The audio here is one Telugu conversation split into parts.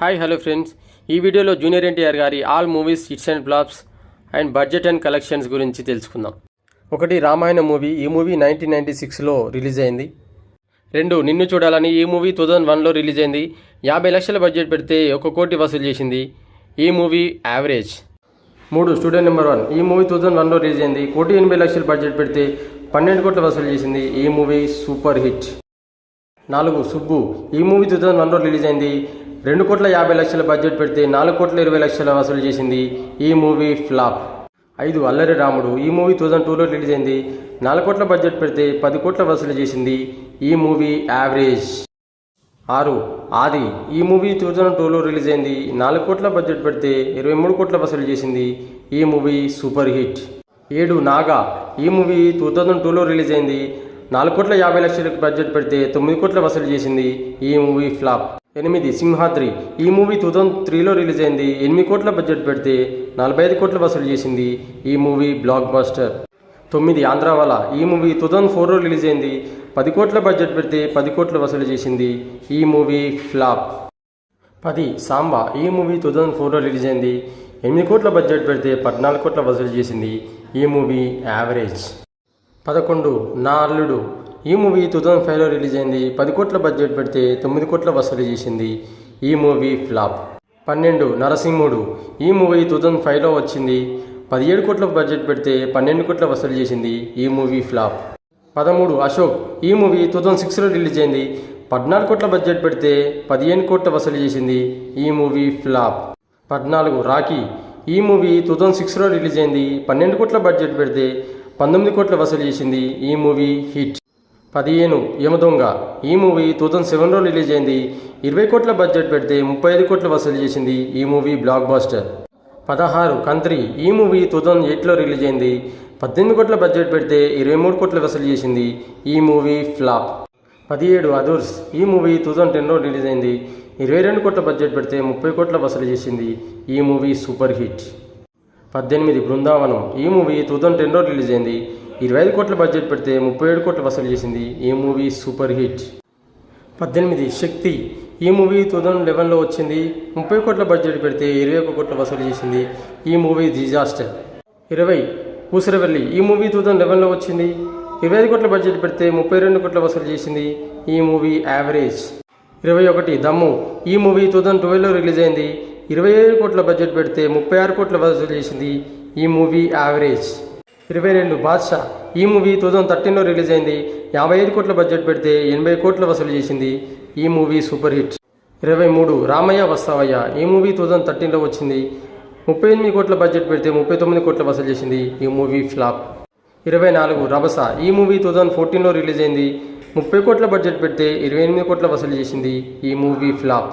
హాయ్ హలో ఫ్రెండ్స్ ఈ వీడియోలో జూనియర్ ఎన్టీఆర్ గారి all movies hits and flops and budget and collections గురించి తెలుసుకుందాం. ఒకటి రామాయణ మూవీ. ఈ మూవీ నైన్టీన్ నైంటీ సిక్స్లో రిలీజ్ అయింది. రెండు నిన్ను చూడాలని ఈ మూవీ టూ థౌజండ్ వన్లో రిలీజ్ అయింది. యాభై లక్షల బడ్జెట్ పెడితే ఒక కోటి వసూలు చేసింది. ఈ మూవీ యావరేజ్. మూడు స్టూడెంట్ నెంబర్ వన్. ఈ మూవీ టూ థౌజండ్ వన్లో రిలీజ్ అయింది. కోటి ఎనభై లక్షల బడ్జెట్ పెడితే పన్నెండు కోట్ల వసూలు చేసింది. ఈ మూవీ సూపర్ హిట్. నాలుగు సుబ్బు. ఈ మూవీ టూ థౌజండ్ వన్లో రిలీజ్ అయింది. రెండు కోట్ల యాభై లక్షల బడ్జెట్ పెడితే నాలుగు కోట్ల ఇరవై లక్షల వసూలు చేసింది. ఈ మూవీ ఫ్లాప్. ఐదు అల్లరి రాముడు. ఈ మూవీ టూ థౌజండ్ టూలో రిలీజ్ అయింది. నాలుగు కోట్ల బడ్జెట్ పెడితే పది కోట్ల వసూలు చేసింది. ఈ మూవీ యావరేజ్. ఆరు ఆది. ఈ మూవీ టూ థౌజండ్ టూలో రిలీజ్ అయింది. నాలుగు కోట్ల బడ్జెట్ పెడితే ఇరవై మూడు కోట్ల వసూలు చేసింది. ఈ మూవీ సూపర్ హిట్. ఏడు నాగా. ఈ మూవీ టూ థౌజండ్ టూలో రిలీజ్ అయింది. నాలుగు కోట్ల యాభై లక్షలకు బడ్జెట్ పెడితే తొమ్మిది కోట్ల వసూలు చేసింది ఈ మూవీ ఫ్లాప్. ఎనిమిది సింహాద్రి. ఈ మూవీ టూ థౌజండ్ త్రీలో రిలీజ్ అయింది. ఎనిమిది కోట్ల బడ్జెట్ పెడితే నలభై ఐదు కోట్ల వసూలు చేసింది ఈ మూవీ బ్లాక్ బస్టర్ తొమ్మిది ఆంధ్రావాల. ఈ మూవీ టూ థౌజండ్ ఫోర్లో రిలీజ్ అయింది. పది కోట్ల బడ్జెట్ పెడితే పది కోట్ల వసూలు చేసింది ఈ మూవీ ఫ్లాప్. పది సాంబా. ఈ మూవీ టూ థౌజండ్ ఫోర్లో రిలీజ్ అయింది. ఎనిమిది కోట్ల బడ్జెట్ పెడితే పద్నాలుగు కోట్ల వసూలు చేసింది ఈ మూవీ యావరేజ్. పదకొండు నా అల్లుడు ఈ మూవీ టూ థౌజండ్ ఫైవ్లో రిలీజ్ అయింది. పది కోట్ల బడ్జెట్ పెడితే తొమ్మిది కోట్ల వసూలు చేసింది. ఈ మూవీ ఫ్లాప్. పన్నెండు నరసింహుడు. ఈ మూవీ టూ థౌజండ్ ఫైవ్లో వచ్చింది. పదిహేడు కోట్ల బడ్జెట్ పెడితే పన్నెండు కోట్ల వసూలు చేసింది. ఈ మూవీ ఫ్లాప్. పదమూడు అశోక్. ఈ మూవీ టూ థౌజండ్ సిక్స్లో రిలీజ్ అయింది. పద్నాలుగు కోట్ల బడ్జెట్ పెడితే పదిహేను కోట్ల వసూలు చేసింది. ఈ మూవీ ఫ్లాప్. పద్నాలుగు రాఖీ. ఈ మూవీ టూ థౌజండ్ సిక్స్లో రిలీజ్ అయింది. పన్నెండు కోట్ల బడ్జెట్ పెడితే పంతొమ్మిది కోట్ల వసూలు చేసింది ఈ మూవీ హిట్. పదిహేను యమదొంగ ఈ మూవీ టూ థౌజండ్ సెవెన్లో రిలీజ్ అయింది. ఇరవై కోట్ల బడ్జెట్ పెడితే ముప్పై ఐదు కోట్ల వసూలు చేసింది ఈ మూవీ బ్లాక్ బాస్టర్. పదహారు కంత్రి. ఈ మూవీ టూ థౌజండ్ ఎయిట్లో రిలీజ్ అయింది. పద్దెనిమిది కోట్ల బడ్జెట్ పెడితే ఇరవై మూడు కోట్ల వసూలు చేసింది ఈ మూవీ ఫ్లాప్. పదిహేడు అదూర్స్. ఈ మూవీ టూ థౌజండ్ టెన్లో రిలీజ్ అయింది. ఇరవై రెండు కోట్ల బడ్జెట్ పెడితే ముప్పై కోట్ల వసూలు చేసింది ఈ మూవీ సూపర్ హిట్. పద్దెనిమిది బృందావనం. ఈ మూవీ టూ థౌజండ్ టెన్లో రిలీజ్ అయింది. ఇరవై ఐదు కోట్ల బడ్జెట్ పెడితే ముప్పై ఏడు కోట్లు వసూలు చేసింది ఈ మూవీ సూపర్ హిట్. పద్దెనిమిది శక్తి. ఈ మూవీ టూ థౌజండ్ లెవెన్లో వచ్చింది. ముప్పై కోట్ల బడ్జెట్ పెడితే ఇరవై ఒక కోట్ల వసూలు చేసింది ఈ మూవీ డిజాస్టర్. ఇరవై ఊసరవెల్లి. ఈ మూవీ టూ థౌజండ్ లెవెన్లో వచ్చింది. ఇరవై ఐదు కోట్ల బడ్జెట్ పెడితే ముప్పై రెండు కోట్ల వసూలు చేసింది ఈ మూవీ యావరేజ్. ఇరవై ఒకటి దమ్ము. ఈ మూవీ టూ థౌజండ్ ట్వెల్వ్లో రిలీజ్ అయింది. ఇరవై ఏడు కోట్ల బడ్జెట్ పెడితే ముప్పై ఆరు కోట్ల వసూలు చేసింది ఈ మూవీ యావరేజ్ ఇరవై రెండు బాద్షా ఈ మూవీ టూ థౌజండ్ థర్టీన్లో రిలీజ్ అయింది. యాభై ఐదు కోట్ల బడ్జెట్ పెడితే ఎనభై కోట్ల వసూలు చేసింది ఈ మూవీ సూపర్ హిట్ ఇరవై మూడు రామయ్య వస్తావయ్య ఈ మూవీ టూ థౌజండ్ థర్టీన్లో వచ్చింది. ముప్పై ఎనిమిది కోట్ల బడ్జెట్ పెడితే ముప్పై తొమ్మిది కోట్ల వసూలు చేసింది ఈ మూవీ ఫ్లాప్ ఇరవై నాలుగు రభస ఈ మూవీ టూ థౌజండ్ ఫోర్టీన్లో రిలీజ్ అయింది. ముప్పై కోట్ల బడ్జెట్ పెడితే ఇరవై ఎనిమిది కోట్ల వసూలు చేసింది ఈ మూవీ ఫ్లాప్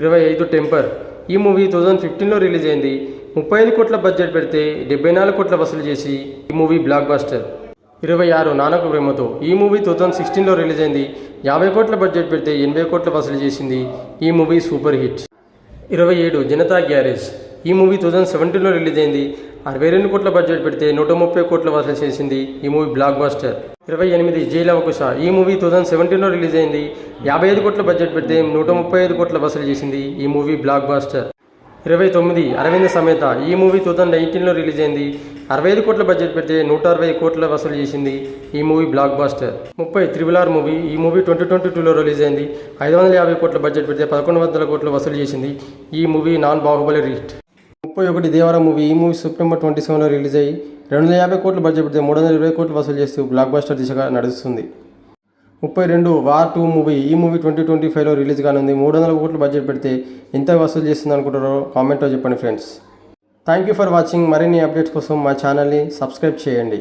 ఇరవై ఐదు టెంపర్. ఈ మూవీ టూ థౌజండ్ ఫిఫ్టీన్లో రిలీజ్ అయింది ముప్పై ఐదు కోట్ల బడ్జెట్ పెడితే డెబ్బై నాలుగు కోట్ల వసూలు చేసి ఈ మూవీ బ్లాక్ బాస్టర్. ఇరవై ఆరు నానక ప్రేమతో ఈ మూవీ టూ థౌజండ్ సిక్స్టీన్లో రిలీజ్ అయింది యాభై కోట్ల బడ్జెట్ పెడితే ఎనభై కోట్ల వసూలు చేసింది ఈ మూవీ సూపర్ హిట్. ఇరవై ఏడు జనతా గ్యారేజ్. ఈ మూవీ టూ థౌజండ్ సెవెంటీన్లో రిలీజ్ అయింది అరవై రెండు కోట్ల బడ్జెట్ పెడితే నూట ముప్పై కోట్ల వసూలు చేసింది ఈ మూవీ బ్లాక్ బాస్టర్. ఇరవై ఎనిమిది జైలవకుశ ఈ మూవీ టూ థౌజండ్ సెవెంటీన్లో రిలీజ్ అయింది. యాభై ఐదు కోట్ల బడ్జెట్ పెడితే నూట ముప్పై ఐదు కోట్ల వసూలు చేసింది ఈ మూవీ బ్లాక్ బాస్టర్. ఇరవై తొమ్మిది అరవింద సమేత ఈ మూవీ టూ థౌజండ్ నైన్టీన్లో రిలీజ్ అయింది. అరవై ఐదు కోట్ల బడ్జెట్ పెడితే నూట అరవై కోట్ల వసూలు చేసింది ఈ మూవీ బ్లాక్ బాస్టర్. ముప్పై త్రిబుల్ ఆర్ మూవీ ఈ మూవీ ట్వంటీ ట్వంటీ టూలో రిలీజ్ అయింది. ఐదు వందల యాభై కోట్ల బడ్జెట్ పెడితే పదకొండు వందల కోట్ల వసూలు చేసింది ఈ మూవీ నాన్ బాహుబలి రీట్. ముప్పై ఒకటి దేవర మూవీ ఈ మూవీ సెప్టెంబర్ ట్వంటీ సెవెన్లో రిలీజ్ అయ్యి రెండు వందల యాభై కోట్లు బడ్జెట్ పెడితే మూడు వందల ఇరవై కోట్లు వసూలు చేస్తూ బ్లాక్ బాస్టర్ దిశగా నడుస్తుంది. ముప్పై రెండు వార్ టూ మూవీ ఈ మూవీ ట్వంటీ ట్వంటీ ఫైవ్లో రిలీజ్ కానుంది. మూడు వందల కోట్లు బడ్జెట్ పెడితే ఎంత వసూలు చేస్తుంది అనుకుంటారో కామెంట్లో చెప్పండి friends. Thank you for watching. మరిన్ని అప్డేట్స్ కోసం మా ఛానల్ని సబ్స్క్రైబ్ చేయండి.